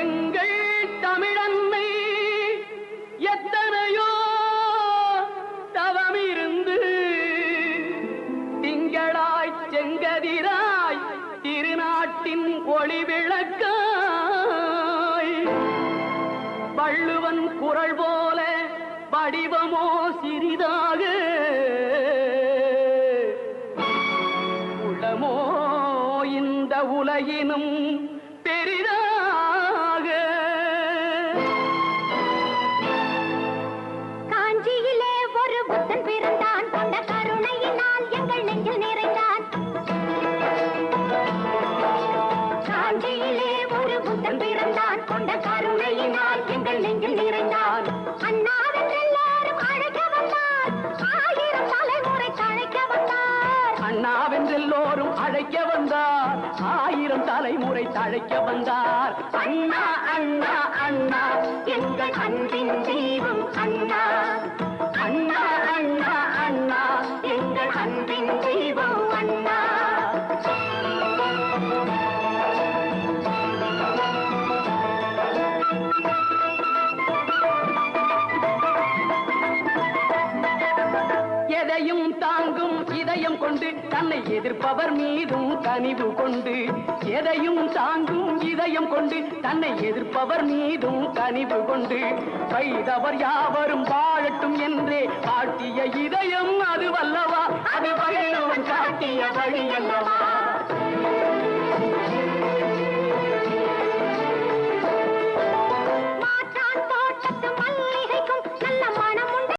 எங்கள் தமிழன்னை எத்தனையோ தவமிருந்து திங்களாய் செங்கதிராய் திருநாட்டின் ஒளி விளக்காய். வள்ளுவன் குரல் போல வடிவமோ சிறிதாக. உளமோ இந்த உலகினும் பெரிதா பிறந்தான் கொண்ட கருணையினால் எங்கள் நெஞ்சில் நிறைந்தான். அண்ணாவின் எல்லாரும் அழைக்க வந்தார். ஆயிரம் தலைமுறை தழைக்க வந்தார். அண்ணாவின் எல்லோரும் அழைக்க வந்தார். ஆயிரம் தலைமுறை தழைக்க வந்தார். அண்ணா அண்ணா அண்ணா எங்கள் அன்பின் தெய்வம் அண்ணா. எதையும் தாங்கும் இதயம் கொண்டு தன்னை எதிர்ப்பவர் மீதும் கனிவு கொண்டு எதையும் தாங்கும் இதயம் கொண்டு தன்னை எதிர்ப்பவர் மீதும் கனிவு கொண்டு வைதவர் யாவரும் வாழட்டும் என்றே காட்டிய இதயம் அது வல்லவா? அது வல்லவன் காட்டிய வழி அல்லவா?